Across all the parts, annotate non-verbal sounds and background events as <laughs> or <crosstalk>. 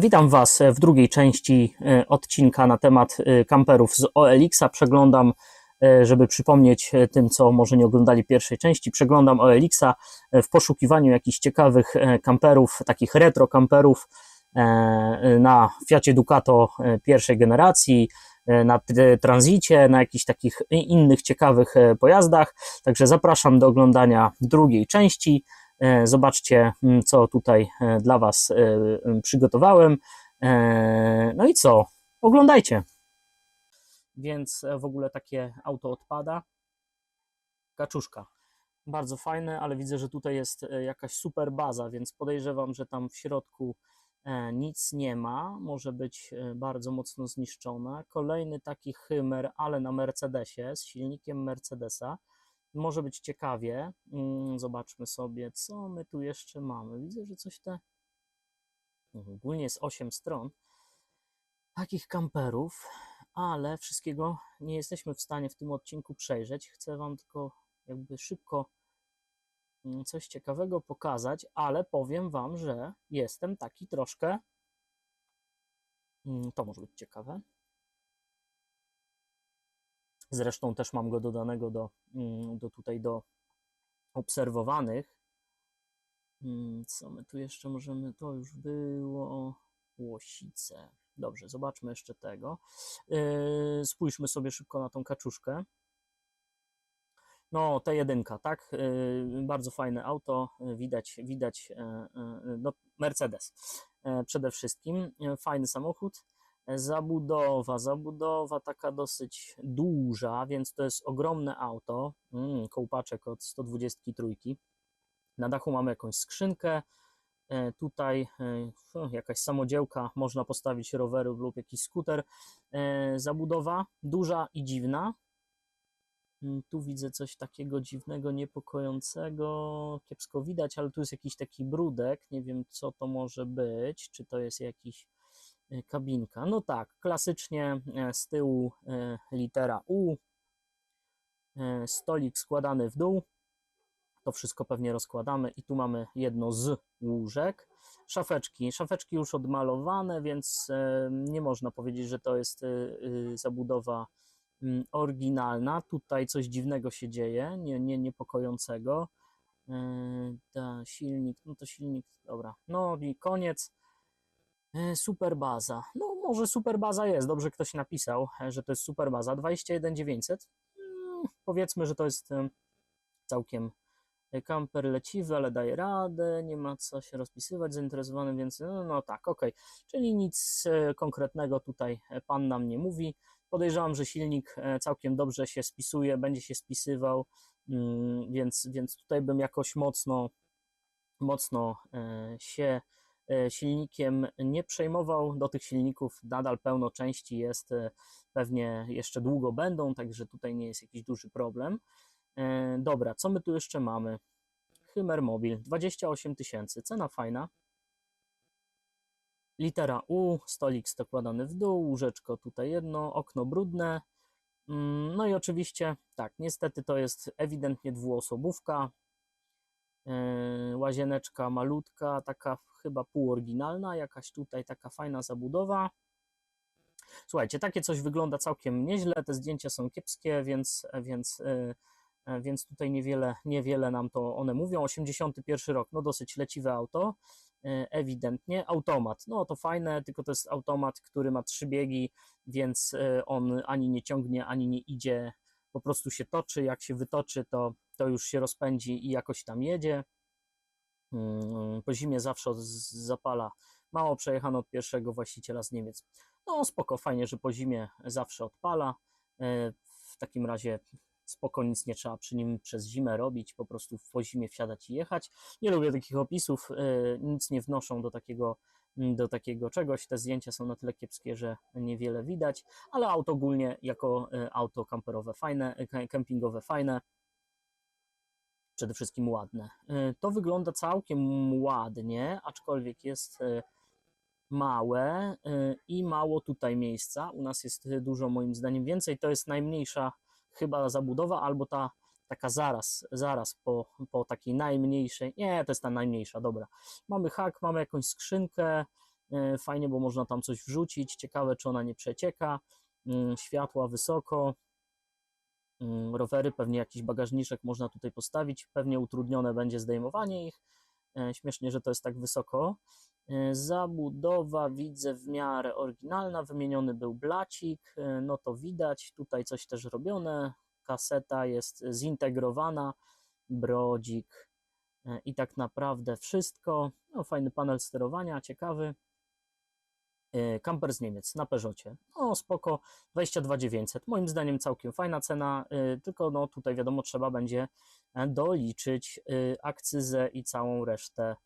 Witam Was w drugiej części e, odcinka na temat e, kamperów z OLX-a. Przeglądam, e, żeby przypomnieć tym, co może nie oglądali pierwszej części, przeglądam OLX-a w poszukiwaniu jakichś ciekawych kamperów, takich retro kamperów na Fiacie Ducato pierwszej generacji, na Transicie, na jakichś takich innych ciekawych pojazdach. Także zapraszam do oglądania drugiej części. E, zobaczcie, mm, co tutaj e, dla Was e, przygotowałem. No i co? Oglądajcie. Więc w ogóle takie auto odpada. Kaczuszka. Bardzo fajne, ale widzę, że tutaj jest jakaś super baza, więc podejrzewam, że tam w środku nic nie ma. Może być bardzo mocno zniszczona. Kolejny taki Hymer, ale na Mercedesie, z silnikiem Mercedesa może być ciekawie. Mm, zobaczmy sobie, co my tu jeszcze mamy. Widzę, że coś te. Ogólnie jest 8 stron takich kamperów, ale wszystkiego nie jesteśmy w stanie w tym odcinku przejrzeć. Chcę Wam tylko jakby szybko mm, coś ciekawego pokazać, ale powiem Wam, że jestem taki troszkę. Mm, to może być ciekawe. Zresztą też mam go dodanego do, mm, do tutaj do obserwowanych. Mm, co my tu jeszcze możemy? To już było łosice. Dobrze, zobaczmy jeszcze tego. Yy, spójrzmy sobie szybko na tą kaczuszkę. No, ta jedynka, tak? Yy, bardzo fajne auto. Widać, widać. Yy, no, Mercedes przede wszystkim. Fajny samochód. Zabudowa, zabudowa taka dosyć duża, więc to jest ogromne auto. Mm, kołpaczek od 123. Na dachu mamy jakąś skrzynkę. E, tutaj e, jakaś samodzielka, można postawić rowery lub jakiś skuter. E, zabudowa duża i dziwna. Mm, tu widzę coś takiego dziwnego, niepokojącego. Kiepsko widać, ale tu jest jakiś taki brudek. Nie wiem, co to może być. Czy to jest jakiś kabinka. No tak, klasycznie e, z tyłu e, litera U, stolik składany w dół. To wszystko pewnie rozkładamy i tu mamy jedno z łóżek. Szafeczki, szafeczki już odmalowane, więc nie można powiedzieć, że to jest zabudowa mm, oryginalna. Tutaj coś dziwnego się dzieje, nie, nie niepokojącego. Ta silnik, no to silnik, dobra. No i koniec. E, super baza. No może super baza jest, dobrze ktoś napisał, e, że to jest super baza. 21900. Hmm, powiedzmy, że to jest całkiem e, kamper leciwy, ale daje radę, nie ma co się rozpisywać zainteresowanym, więc no, no tak, ok. Czyli nic konkretnego tutaj pan nam nie mówi. Podejrzewam, że silnik całkiem dobrze się spisuje, będzie się spisywał, mm, więc, więc tutaj bym jakoś mocno, mocno się silnikiem nie przejmował. Do tych silników nadal pełno części jest, e, pewnie jeszcze długo będą, także tutaj nie jest jakiś duży problem. E, dobra, co my tu jeszcze mamy? Hymer Mobil 28 tysięcy, cena fajna. Litera U, stolik składany w dół, łóżeczko tutaj jedno, okno brudne. Mm, no i oczywiście, tak, niestety to jest ewidentnie dwuosobówka, E, łazieneczka malutka, taka chyba półoryginalna, jakaś tutaj taka fajna zabudowa. Słuchajcie, takie coś wygląda całkiem nieźle, te zdjęcia są kiepskie, więc, więc, e, e, więc tutaj niewiele, niewiele nam to one mówią. 81 rok, no dosyć leciwe auto, ewidentnie. Automat, no to fajne, tylko to jest automat, który ma trzy biegi, więc on ani nie ciągnie, ani nie idzie, po prostu się toczy, jak się wytoczy, to to już się rozpędzi i jakoś tam jedzie. Mm, po zimie zawsze zapala. Mało przejechano od pierwszego właściciela z Niemiec. No spoko, fajnie, że po zimie zawsze odpala. E, w takim razie spoko, nic nie trzeba przy nim przez zimę robić, po prostu po zimie wsiadać i jechać. Nie lubię takich opisów, e, nic nie wnoszą do takiego, do takiego czegoś. Te zdjęcia są na tyle kiepskie, że niewiele widać, ale auto ogólnie jako e, auto kamperowe fajne, kempingowe fajne przede wszystkim ładne. E, to wygląda całkiem ładnie, aczkolwiek jest e, małe e, i mało tutaj miejsca. U nas jest dużo moim zdaniem więcej. To jest najmniejsza chyba zabudowa, albo ta taka zaraz, zaraz po, po takiej najmniejszej. Nie, to jest ta najmniejsza, dobra. Mamy hak, mamy jakąś skrzynkę, Fajnie, bo można tam coś wrzucić. Ciekawe, czy ona nie przecieka. Mm, Światła wysoko. Mm, Rowery, pewnie jakiś bagażniczek można tutaj postawić. Pewnie utrudnione będzie zdejmowanie ich. E, Śmiesznie, że to jest tak wysoko. E, Zabudowa widzę w miarę oryginalna. Wymieniony był blacik. e, No to widać. Tutaj coś też robione. Kaseta jest zintegrowana. Brodzik. I tak naprawdę wszystko. No, fajny panel sterowania, ciekawy. E, Kamper z Niemiec na Peugeotie. No spoko, 22900. Moim zdaniem całkiem fajna cena, e, tylko no tutaj wiadomo trzeba będzie e, doliczyć akcyzę i całą resztę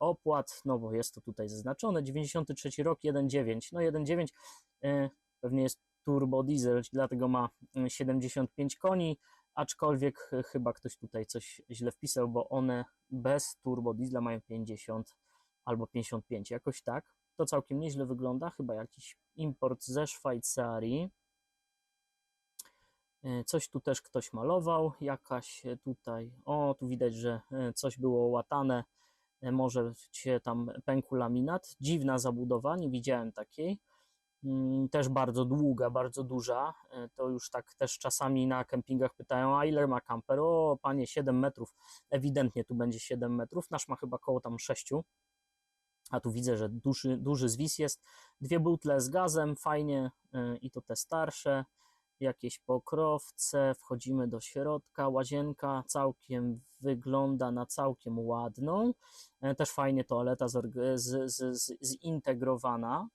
opłat, no bo jest to tutaj zaznaczone. 93 rok 1.9. No 1.9 e, pewnie jest turbo diesel, dlatego ma mm, 75 koni, aczkolwiek chyba ktoś tutaj coś źle wpisał, bo one bez turbo diesla mają 50 albo 55, jakoś tak. To całkiem nieźle wygląda, chyba jakiś import ze Szwajcarii. E, Coś tu też ktoś malował, jakaś e, tutaj, o tu widać, że e, coś było łatane, może się tam pękł laminat. Dziwna zabudowa, nie widziałem takiej. Mm, Też bardzo długa, bardzo duża. To już tak też czasami na kempingach pytają, a ile ma kamper? O, panie, 7 metrów. Ewidentnie tu będzie 7 metrów. Nasz ma chyba koło tam 6. A tu widzę, że duży, duży zwis jest. Dwie butle z gazem, fajnie y, i to te starsze. Jakieś pokrowce, wchodzimy do środka. Łazienka całkiem wygląda na całkiem ładną. E, Też fajnie toaleta z, z, z, zintegrowana.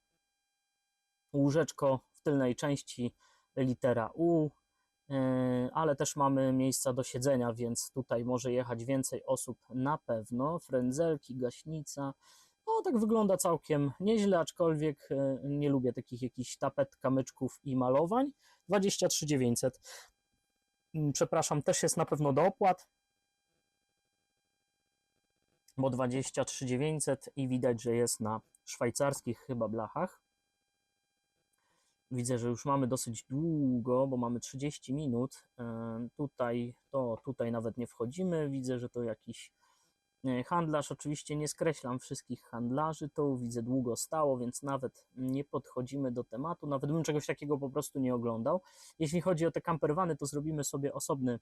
Łóżeczko w tylnej części litera U, e, ale też mamy miejsca do siedzenia, więc tutaj może jechać więcej osób na pewno. Frędzelki, gaśnica. No, tak wygląda całkiem nieźle, aczkolwiek e, nie lubię takich jakichś tapet, kamyczków i malowań. 23 900. Mm, Przepraszam, też jest na pewno do opłat, bo 23 900 i widać, że jest na szwajcarskich chyba blachach. Widzę, że już mamy dosyć długo, bo mamy 30 minut. E, Tutaj to tutaj nawet nie wchodzimy. Widzę, że to jakiś handlarz. Oczywiście nie skreślam wszystkich handlarzy. To widzę długo stało, więc nawet nie podchodzimy do tematu. Nawet bym czegoś takiego po prostu nie oglądał. Jeśli chodzi o te camperwany, to zrobimy sobie osobny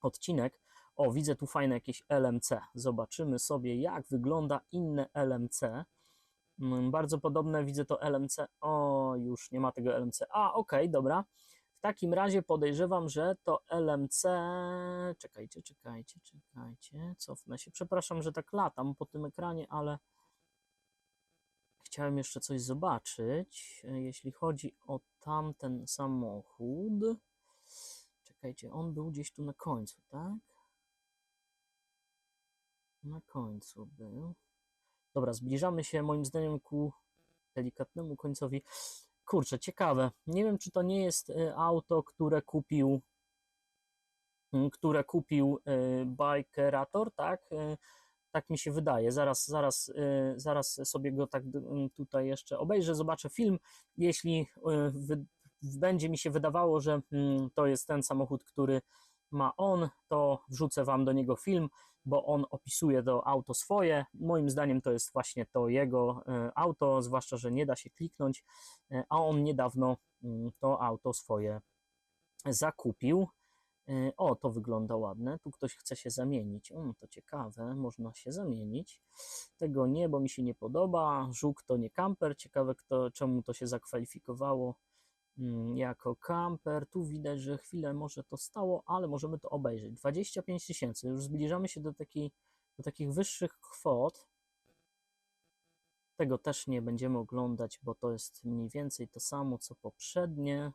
odcinek. O, widzę tu fajne jakieś LMC. Zobaczymy sobie, jak wygląda inne LMC. Mm, Bardzo podobne widzę to LMC. O, już nie ma tego LMC. A, okej, dobra. Takim razie podejrzewam, że to LMC. Czekajcie, czekajcie, czekajcie. Cofnę się. Przepraszam, że tak latam po tym ekranie, ale chciałem jeszcze coś zobaczyć. Jeśli chodzi o tamten samochód. Czekajcie, on był gdzieś tu na końcu, tak? Na końcu był. Dobra, zbliżamy się moim zdaniem ku delikatnemu końcowi. Kurczę, ciekawe. Nie wiem, czy to nie jest y, auto, które kupił y, które kupił y, Bikerator, tak? Tak mi się wydaje. Zaraz, zaraz, zaraz sobie go tak tutaj jeszcze obejrzę, zobaczę film. Jeśli będzie mi się wydawało, że mm, to jest ten samochód, który ma on, to wrzucę wam do niego film bo on opisuje to auto swoje. Moim zdaniem to jest właśnie to jego e, auto, zwłaszcza, że nie da się kliknąć, e, a on niedawno mm, to auto swoje zakupił. E, O, to wygląda ładne. Tu ktoś chce się zamienić. Mm, to ciekawe, można się zamienić. Tego nie, bo mi się nie podoba. Żuk to nie kamper. Ciekawe, kto, czemu to się zakwalifikowało jako kamper. Tu widać, że chwilę może to stało, ale możemy to obejrzeć. 25 tysięcy. Już zbliżamy się do, takiej, do takich wyższych kwot. Tego też nie będziemy oglądać, bo to jest mniej więcej to samo co poprzednie.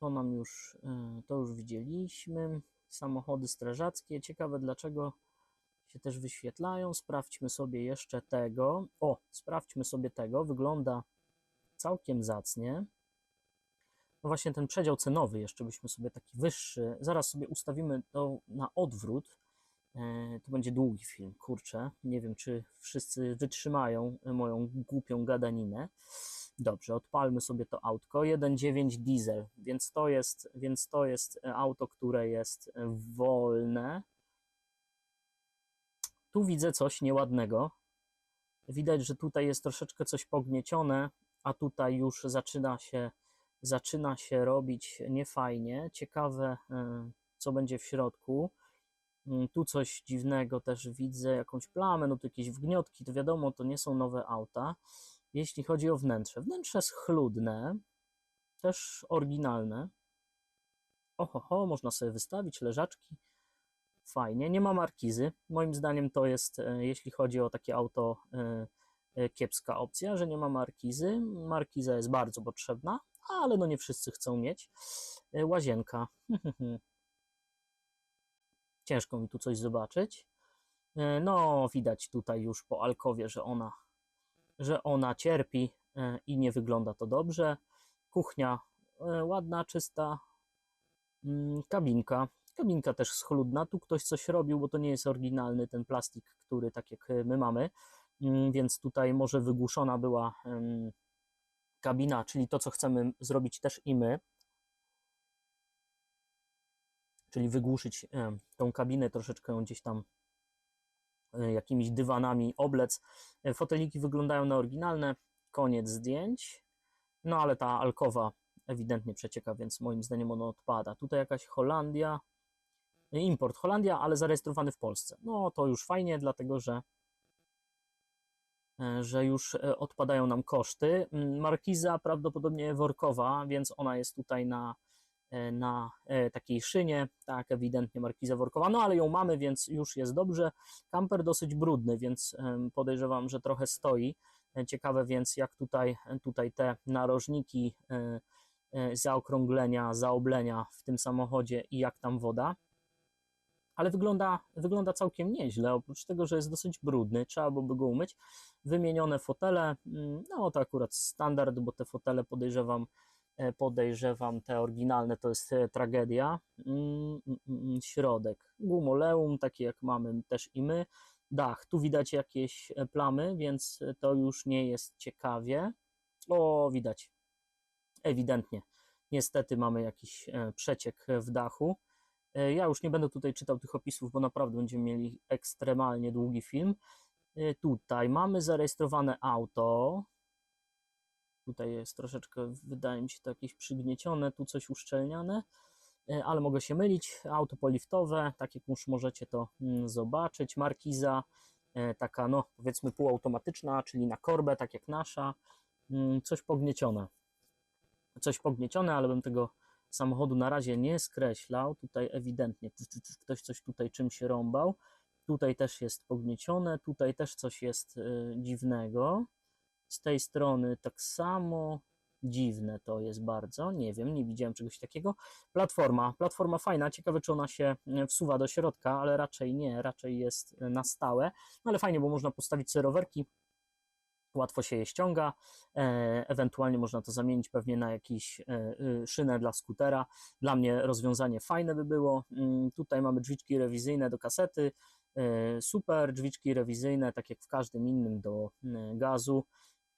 To nam już, y, to już widzieliśmy. Samochody strażackie. Ciekawe dlaczego się też wyświetlają. Sprawdźmy sobie jeszcze tego. O, sprawdźmy sobie tego. Wygląda całkiem zacnie. No właśnie ten przedział cenowy jeszcze byśmy sobie taki wyższy. Zaraz sobie ustawimy to na odwrót. E, To będzie długi film, kurczę. Nie wiem, czy wszyscy wytrzymają moją głupią gadaninę. Dobrze, odpalmy sobie to autko. 1.9 diesel, więc to jest, więc to jest auto, które jest wolne. Tu widzę coś nieładnego. Widać, że tutaj jest troszeczkę coś pogniecione, a tutaj już zaczyna się, zaczyna się robić niefajnie. Ciekawe, e, co będzie w środku. Mm, Tu coś dziwnego też widzę, jakąś plamę, no tu jakieś wgniotki, to wiadomo, to nie są nowe auta. Jeśli chodzi o wnętrze, wnętrze schludne, też oryginalne. Oho, ho, można sobie wystawić leżaczki. Fajnie, nie ma markizy. Moim zdaniem to jest, e, jeśli chodzi o takie auto, e, kiepska opcja, że nie ma markizy. Markiza jest bardzo potrzebna, ale no nie wszyscy chcą mieć. E, Łazienka. <laughs> Ciężko mi tu coś zobaczyć. E, No, widać tutaj już po alkowie, że ona, że ona cierpi e, i nie wygląda to dobrze. Kuchnia ładna, czysta. Mm, Kabinka. Kabinka też schludna. Tu ktoś coś robił, bo to nie jest oryginalny ten plastik, który tak jak my mamy. Mm, Więc tutaj może wygłuszona była kabina, czyli to, co chcemy zrobić też i my. Czyli wygłuszyć em, tą kabinę, troszeczkę gdzieś tam e, jakimiś dywanami oblec. E, Foteliki wyglądają na oryginalne. Koniec zdjęć. No ale ta alkowa ewidentnie przecieka, więc moim zdaniem ono odpada. Tutaj jakaś Holandia. e, Import Holandia, ale zarejestrowany w Polsce. No to już fajnie, dlatego że e, że już e, odpadają nam koszty. Mm, Markiza prawdopodobnie workowa, więc ona jest tutaj na, e, na e, takiej szynie, tak, ewidentnie markiza workowa, no ale ją mamy, więc już jest dobrze. Kamper dosyć brudny, więc podejrzewam, że trochę stoi. E, Ciekawe więc, jak tutaj, tutaj te narożniki, e, e, zaokrąglenia, zaoblenia w tym samochodzie i jak tam woda. Ale wygląda, wygląda całkiem nieźle, oprócz tego, że jest dosyć brudny, trzeba byłoby go umyć. Wymienione fotele, mm, no to akurat standard, bo te fotele podejrzewam, e, podejrzewam te oryginalne to jest e, tragedia. Mm, mm, Środek, gumoleum, takie jak mamy też i my. Dach, tu widać jakieś e, plamy, więc to już nie jest ciekawie. O, widać, ewidentnie. Niestety mamy jakiś przeciek w dachu. E, Ja już nie będę tutaj czytał tych opisów, bo naprawdę będziemy mieli ekstremalnie długi film. E, Tutaj mamy zarejestrowane auto. Tutaj jest troszeczkę, wydaje mi się to jakieś przygniecione, tu coś uszczelniane, e, ale mogę się mylić. Auto poliftowe, tak jak już możecie to mm, zobaczyć. Markiza, taka no powiedzmy półautomatyczna, czyli na korbę, tak jak nasza. Mm, Coś pogniecione. Coś pogniecione, ale bym tego samochodu na razie nie skreślał. Tutaj ewidentnie ktoś coś tutaj czymś rąbał. Tutaj też jest pogniecione, tutaj też coś jest y, dziwnego. Z tej strony tak samo dziwne to jest bardzo. Nie wiem, nie widziałem czegoś takiego. Platforma, platforma fajna. Ciekawe, czy ona się y, wsuwa do środka, ale raczej nie, raczej jest y, na stałe. No ale fajnie, bo można postawić sobie rowerki. Łatwo się je ściąga, e, ewentualnie można to zamienić pewnie na jakąś szynę dla skutera. Dla mnie rozwiązanie fajne by było. Mm, Tutaj mamy drzwiczki rewizyjne do kasety, e, super, drzwiczki rewizyjne, tak jak w każdym innym do e, gazu.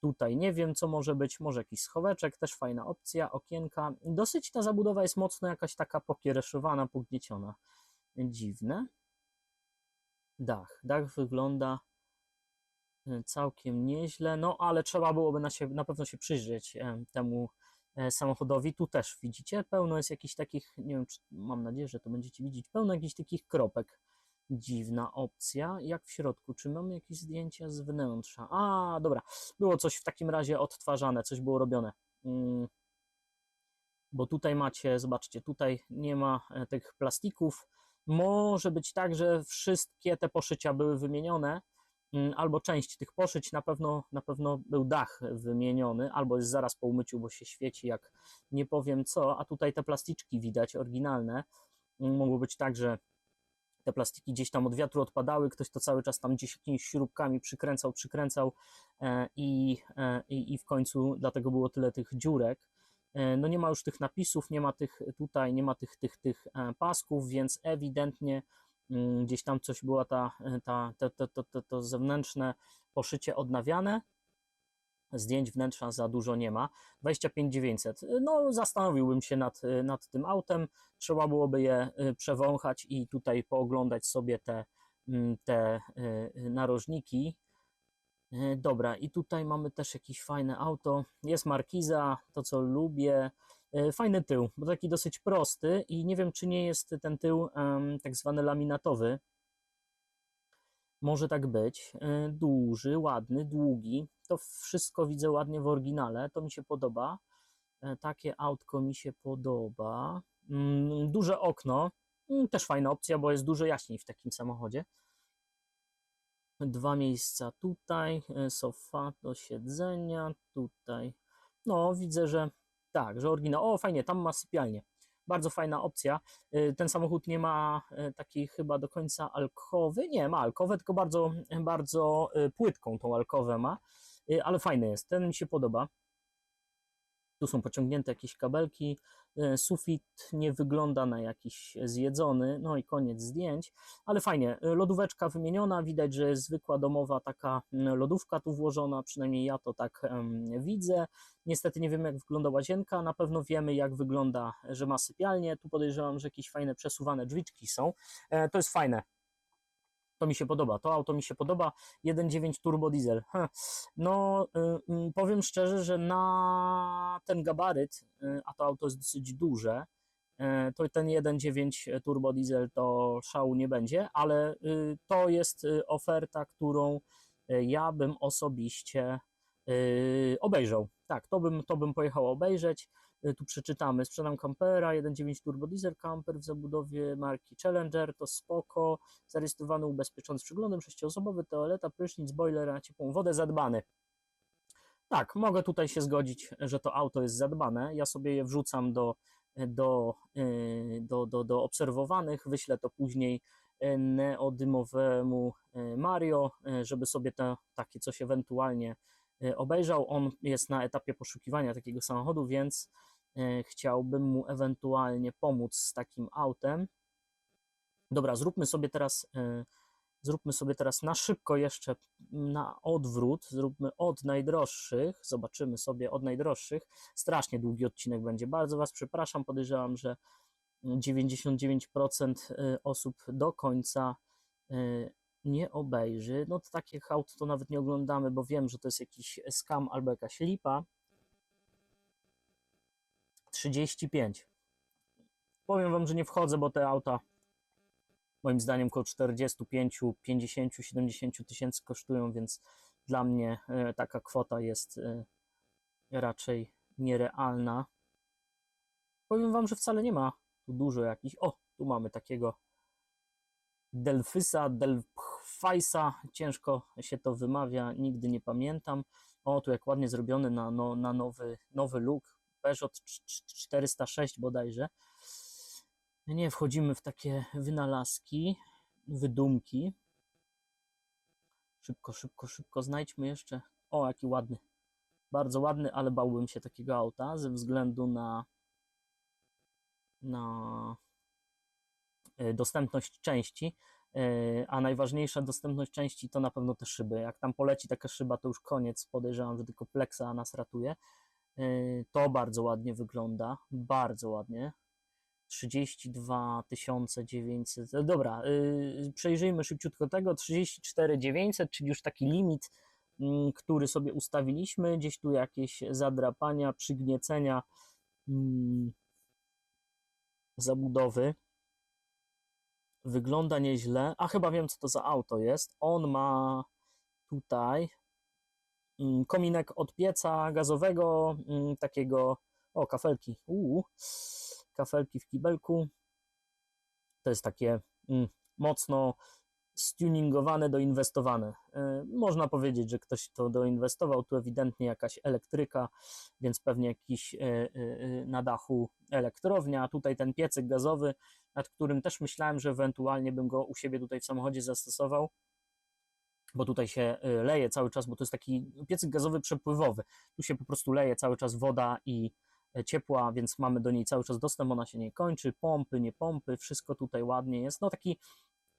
Tutaj nie wiem, co może być, może jakiś schoweczek, też fajna opcja, okienka. Dosyć ta zabudowa jest mocno jakaś taka pokiereszowana, pognieciona. Dziwne. Dach. Dach wygląda e, całkiem nieźle, no ale trzeba byłoby na, się, na pewno się przyjrzeć temu e, samochodowi. Tu też widzicie, pełno jest jakichś takich, nie wiem, czy, mam nadzieję, że to będziecie widzieć, pełno jakichś takich kropek. Dziwna opcja. Jak w środku? Czy mamy jakieś zdjęcia z wnętrza? A, dobra. Było coś w takim razie odtwarzane, coś było robione. Mm. Bo tutaj macie, zobaczcie, tutaj nie ma e, tych plastików. Może być tak, że wszystkie te poszycia były wymienione, albo część tych poszyć, na pewno, na pewno był dach wymieniony, albo jest zaraz po umyciu, bo się świeci jak nie powiem co, a tutaj te plasticzki widać, oryginalne. Mm, Mogło być tak, że te plastiki gdzieś tam od wiatru odpadały, ktoś to cały czas tam gdzieś jakimiś śrubkami przykręcał, przykręcał e, i, e, i, i w końcu dlatego było tyle tych dziurek. E, No nie ma już tych napisów, nie ma tych tutaj, nie ma tych, tych, tych pasków, więc ewidentnie mm, gdzieś tam coś była ta, e, ta, to, to, to, to, to zewnętrzne poszycie odnawiane. Zdjęć wnętrza za dużo nie ma. 25900. No, zastanowiłbym się nad, nad tym autem. Trzeba byłoby je y, przewąchać i tutaj pooglądać sobie te, mm, te narożniki. E, Dobra, i tutaj mamy też jakieś fajne auto. Jest markiza, to co lubię. E, Fajny tył, bo taki dosyć prosty i nie wiem, czy nie jest ten tył tak zwany laminatowy. Może tak być. E, Duży, ładny, długi. To wszystko widzę ładnie w oryginale. To mi się podoba. E, Takie autko mi się podoba. Mm, Duże okno. Mm, Też fajna opcja, bo jest dużo jaśniej w takim samochodzie. Dwa miejsca tutaj, sofa do siedzenia, tutaj. No, widzę, że tak, że oryginał. O, fajnie, tam ma sypialnię. Bardzo fajna opcja. Y, Ten samochód nie ma y, takiej chyba do końca alkowy. Nie, ma alkowę, tylko bardzo, bardzo y, płytką tą alkowę ma, ale fajny jest. Ten mi się podoba. Tu są pociągnięte jakieś kabelki. y, Sufit nie wygląda na jakiś zjedzony. No i koniec zdjęć, ale fajnie. y, Lodóweczka wymieniona. Widać, że jest zwykła domowa taka mm, lodówka tu włożona. Przynajmniej ja to tak em, widzę. Niestety nie wiemy, jak wygląda łazienka. Na pewno wiemy, jak wygląda, że ma sypialnię. Tu podejrzewam, że jakieś fajne przesuwane drzwiczki są. E, To jest fajne. To mi się podoba. To auto mi się podoba. 1.9 turbo diesel. Heh. No, y, y, powiem szczerze, że na ten gabaryt, y, a to auto jest dosyć duże, y, to ten 1.9 turbo diesel to szału nie będzie, ale to jest oferta, którą ja bym osobiście obejrzał. Tak, to bym, to bym pojechał obejrzeć. Y, Tu przeczytamy, sprzedam kampera, 1.9 turbo diesel camper w zabudowie marki Challenger, to spoko, zarejestrowany, ubezpieczony z przeglądem, sześcioosobowy, toaleta, prysznic, boiler na ciepłą wodę, zadbany. Tak, mogę tutaj się zgodzić, że to auto jest zadbane. Ja sobie je wrzucam do, do, y, do, do, do obserwowanych, wyślę to później y, neodymowemu Mario, żeby sobie te takie coś ewentualnie obejrzał. On jest na etapie poszukiwania takiego samochodu, więc chciałbym mu ewentualnie pomóc z takim autem. Dobra, zróbmy sobie teraz y, Zróbmy sobie teraz na szybko jeszcze na odwrót. Zróbmy od najdroższych. Zobaczymy sobie od najdroższych. Strasznie długi odcinek będzie. Bardzo Was przepraszam. Podejrzewam, że 99% y, osób do końca nie obejrzy. No to takich aut to nawet nie oglądamy, bo wiem, że to jest jakiś skam albo jakaś lipa. 35. Powiem Wam, że nie wchodzę, bo te auta moim zdaniem około 45, 50, 70 tysięcy kosztują, więc dla mnie e, taka kwota jest e, raczej nierealna. Powiem Wam, że wcale nie ma tu dużo jakichś. O, tu mamy takiego Delfysa, Delfajsa, ciężko się to wymawia, nigdy nie pamiętam. O, tu jak ładnie zrobiony na, no, na nowy, nowy look, Peugeot 406 bodajże. Nie wchodzimy w takie wynalazki, wydumki. Szybko, szybko, szybko znajdźmy jeszcze. O, jaki ładny. Bardzo ładny, ale bałbym się takiego auta ze względu na na e, dostępność części. e, A najważniejsza dostępność części to na pewno te szyby. Jak tam poleci taka szyba, to już koniec. Podejrzewam, że tylko Plexa nas ratuje. E, To bardzo ładnie wygląda. Bardzo ładnie. 32 900. e, Dobra, yy, przejrzyjmy szybciutko tego. 34 900, czyli już taki limit, mm, który sobie ustawiliśmy. Gdzieś tu jakieś zadrapania, przygniecenia mm, zabudowy. Wygląda nieźle. A chyba wiem, co to za auto jest. On ma tutaj kominek od pieca gazowego, mm, takiego. O, kafelki. Uuu kafelki w kibelku. To jest takie mm, mocno stuningowane, doinwestowane. E, Można powiedzieć, że ktoś to doinwestował. Tu ewidentnie jakaś elektryka, więc pewnie jakiś e, e, na dachu elektrownia. Tutaj ten piecyk gazowy, nad którym też myślałem, że ewentualnie bym go u siebie tutaj w samochodzie zastosował bo tutaj się e, leje cały czas, bo to jest taki piecyk gazowy przepływowy. Tu się po prostu leje cały czas woda i e, ciepła, więc mamy do niej cały czas dostęp, ona się nie kończy, pompy, nie pompy, wszystko tutaj ładnie jest. No taki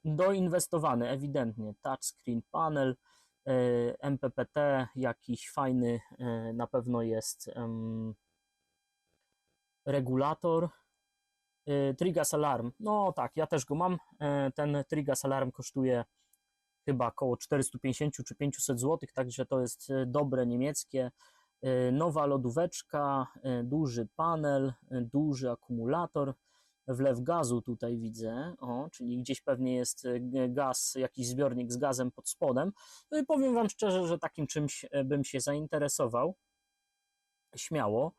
doinwestowany, ewidentnie. Touchscreen panel, e, MPPT, jakiś fajny e, na pewno jest regulator. Trigas Alarm, no tak, ja też go mam. Ten Trigas Alarm kosztuje chyba około 450 czy 500 zł, także to jest e, dobre niemieckie. E, Nowa lodóweczka, e, duży panel, duży akumulator, wlew gazu tutaj widzę, o, czyli gdzieś pewnie jest gaz, jakiś zbiornik z gazem pod spodem. No powiem Wam szczerze, że takim czymś bym się zainteresował, śmiało.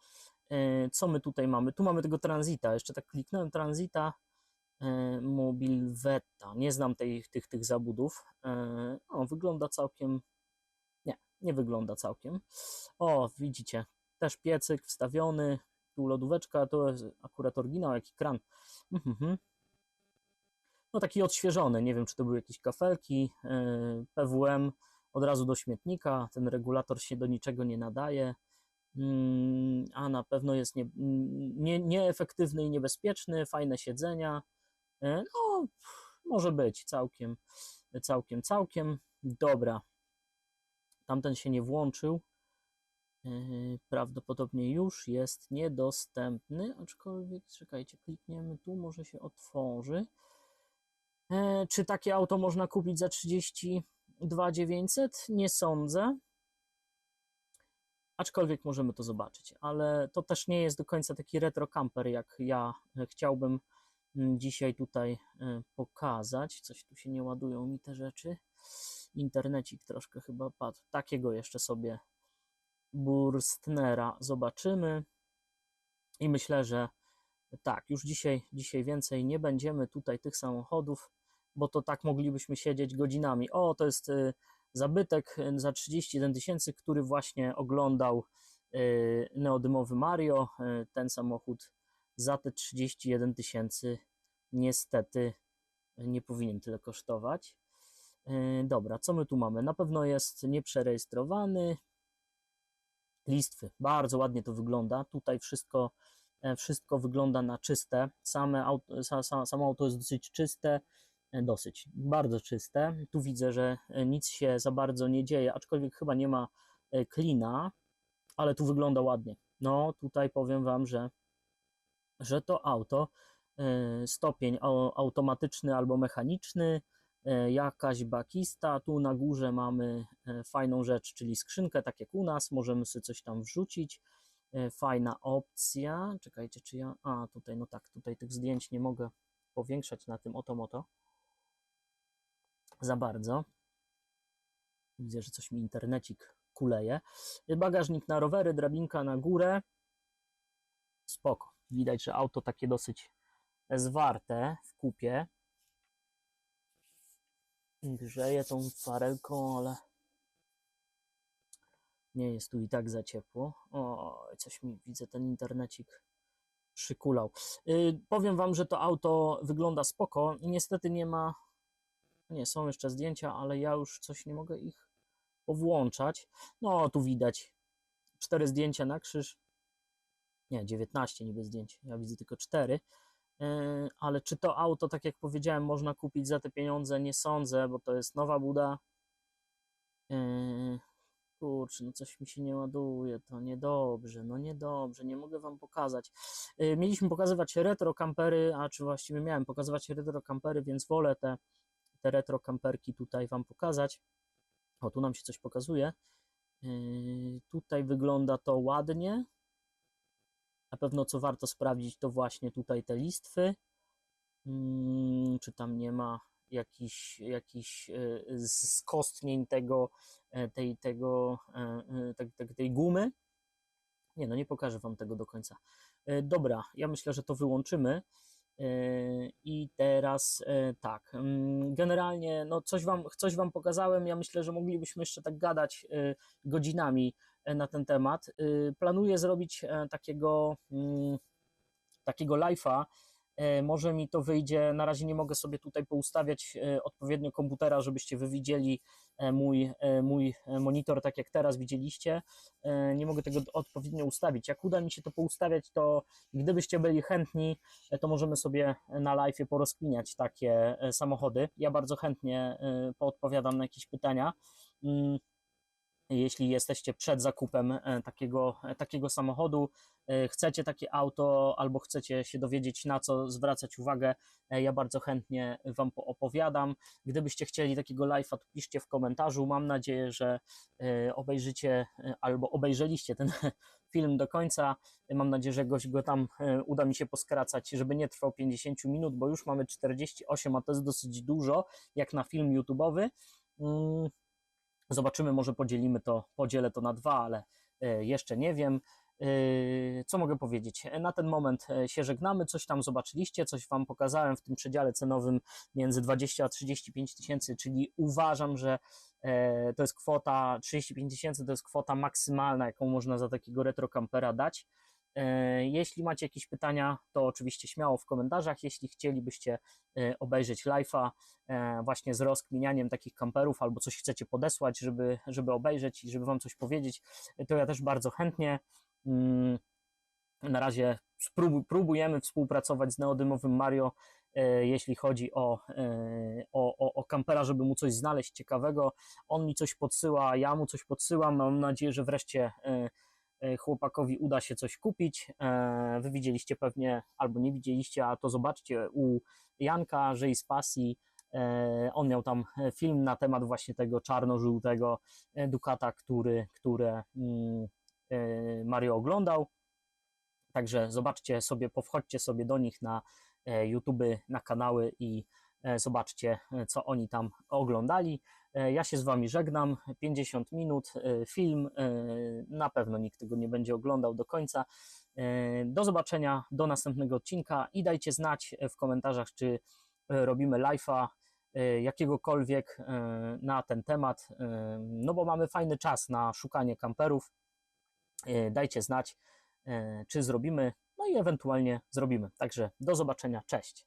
Co my tutaj mamy? Tu mamy tego Transita, jeszcze tak kliknąłem Transita, e, Mobilvetta, nie znam tej, tych, tych zabudów. E, O, wygląda całkiem, nie, nie wygląda całkiem. O, widzicie, też piecyk wstawiony, tu lodóweczka, to jest akurat oryginał, jaki kran. Mhm, mhm. No taki odświeżony, nie wiem czy to były jakieś kafelki, yy, PWM od razu do śmietnika, ten regulator się do niczego nie nadaje, Mm, a na pewno jest nie, nie, nieefektywny i niebezpieczny, fajne siedzenia, no może być całkiem, całkiem, całkiem, dobra. Tamten się nie włączył, Yy, prawdopodobnie już jest niedostępny, aczkolwiek czekajcie, klikniemy tu, może się otworzy. E, czy takie auto można kupić za 32 900? Nie sądzę. Aczkolwiek możemy to zobaczyć, ale to też nie jest do końca taki retro camper, jak ja e, chciałbym dzisiaj tutaj e, pokazać. Coś tu się nie ładują mi te rzeczy. Internecik troszkę chyba padł. Takiego jeszcze sobie Burstnera zobaczymy. I myślę, że tak, już dzisiaj, dzisiaj więcej nie będziemy tutaj tych samochodów, bo to tak moglibyśmy siedzieć godzinami. O, to jest y, zabytek y, za 31 tysięcy, który właśnie oglądał neodymowy Mario. Ten samochód za te 31 tysięcy niestety nie powinien tyle kosztować. Y, Dobra, co my tu mamy? Na pewno jest nieprzerejestrowany, listwy. Bardzo ładnie to wygląda. Tutaj wszystko, e, wszystko wygląda na czyste. Same auto, sa, sa, samo auto jest dosyć czyste, e, dosyć, bardzo czyste. Tu widzę, że e, nic się za bardzo nie dzieje, aczkolwiek chyba nie ma e, klina, ale tu wygląda ładnie. No, tutaj powiem Wam, że, że to auto, e, stopień au- automatyczny albo mechaniczny, e, jakaś bakista. Tu na górze mamy e, fajną rzecz, czyli skrzynkę, tak jak u nas. Możemy sobie coś tam wrzucić. Fajna opcja. Czekajcie, czy ja. A, tutaj, no tak, tutaj tych zdjęć nie mogę powiększać na tym oto moto. Za bardzo. Widzę, że coś mi internecik kuleje. Bagażnik na rowery, drabinka na górę. Spoko. Widać, że auto takie dosyć zwarte w kupie grzeje tą farelką, ale nie jest tu i tak za ciepło. O, coś mi widzę, ten internecik przykulał. Yy, powiem Wam, że to auto wygląda spoko. Niestety nie ma. Nie, są jeszcze zdjęcia, ale ja już coś nie mogę ich powłączać. No, tu widać cztery zdjęcia na krzyż. Nie, 19 niby zdjęć. Ja widzę tylko 4. Yy, ale czy to auto, tak jak powiedziałem, można kupić za te pieniądze? Nie sądzę, bo to jest nowa buda. Yy, kurczę, no coś mi się nie ładuje, to niedobrze, no niedobrze, nie mogę wam pokazać. Yy, mieliśmy pokazywać retro kampery, a czy właściwie miałem pokazywać retro kampery, więc wolę te, te retro kamperki tutaj wam pokazać. O, tu nam się coś pokazuje. Tutaj wygląda to ładnie. Na pewno co warto sprawdzić, to właśnie tutaj te listwy. Mm, czy tam nie ma jakichś jakichś e, skostnień tego, e, tej, tego, e, tej, gumy. Nie, no nie pokażę Wam tego do końca. Dobra, ja myślę, że to wyłączymy. I teraz tak, mm, generalnie no coś wam, coś wam pokazałem, ja myślę, że moglibyśmy jeszcze tak gadać godzinami na ten temat. E, Planuję zrobić e, takiego, mm, takiego live'a, E, Może mi to wyjdzie, na razie nie mogę sobie tutaj poustawiać e, odpowiednio komputera, żebyście wy widzieli e, mój, e, mój e, monitor, tak jak teraz widzieliście. E, Nie mogę tego odpowiednio ustawić. Jak uda mi się to poustawiać, to gdybyście byli chętni, e, to możemy sobie na live porozkminiać takie e, samochody. Ja bardzo chętnie e, poodpowiadam na jakieś pytania. Mm, jeśli jesteście przed zakupem e, takiego, e, takiego samochodu, e, chcecie takie auto albo chcecie się dowiedzieć na co zwracać uwagę, ja bardzo chętnie Wam opowiadam. Gdybyście chcieli takiego live'a, to piszcie w komentarzu. Mam nadzieję, że obejrzycie albo obejrzeliście ten <laughs> film do końca. Mam nadzieję, że goś go tam uda mi się poskracać, żeby nie trwał 50 minut, bo już mamy 48, a to jest dosyć dużo, jak na film YouTube'owy. Zobaczymy, może podzielimy to, podzielę to na dwa, ale e, jeszcze nie wiem. E, Co mogę powiedzieć? Na ten moment e, się żegnamy. Coś tam zobaczyliście, coś Wam pokazałem w tym przedziale cenowym między 20 a 35 tysięcy, czyli uważam, że e, to jest kwota 35 tysięcy, to jest kwota maksymalna, jaką można za takiego retro kampera dać. E, Jeśli macie jakieś pytania, to oczywiście śmiało w komentarzach. Jeśli chcielibyście e, obejrzeć live'a e, właśnie z rozkminianiem takich kamperów albo coś chcecie podesłać, żeby, żeby obejrzeć i żeby Wam coś powiedzieć, to ja też bardzo chętnie. Mm, Na razie próbujemy współpracować z neodymowym Mario, jeśli chodzi o, o, o, o kampera, żeby mu coś znaleźć ciekawego. On mi coś podsyła, ja mu coś podsyłam. Mam nadzieję, że wreszcie chłopakowi uda się coś kupić. E, Wy widzieliście pewnie, albo nie widzieliście, a to zobaczcie u Janka, że i z pasji. E, On miał tam e, film na temat właśnie tego czarno-żółtego e, Ducata, który, które mm, e, Mario oglądał. Także zobaczcie sobie, powchodźcie sobie do nich na e, YouTube, na kanały i e, zobaczcie, e, co oni tam oglądali. E, Ja się z Wami żegnam. 50 minut e, film. e, Na pewno nikt tego nie będzie oglądał do końca. Do zobaczenia, do następnego odcinka i dajcie znać w komentarzach, czy robimy live'a jakiegokolwiek na ten temat. No bo mamy fajny czas na szukanie kamperów. Dajcie znać, czy zrobimy, no i ewentualnie zrobimy. Także do zobaczenia, cześć.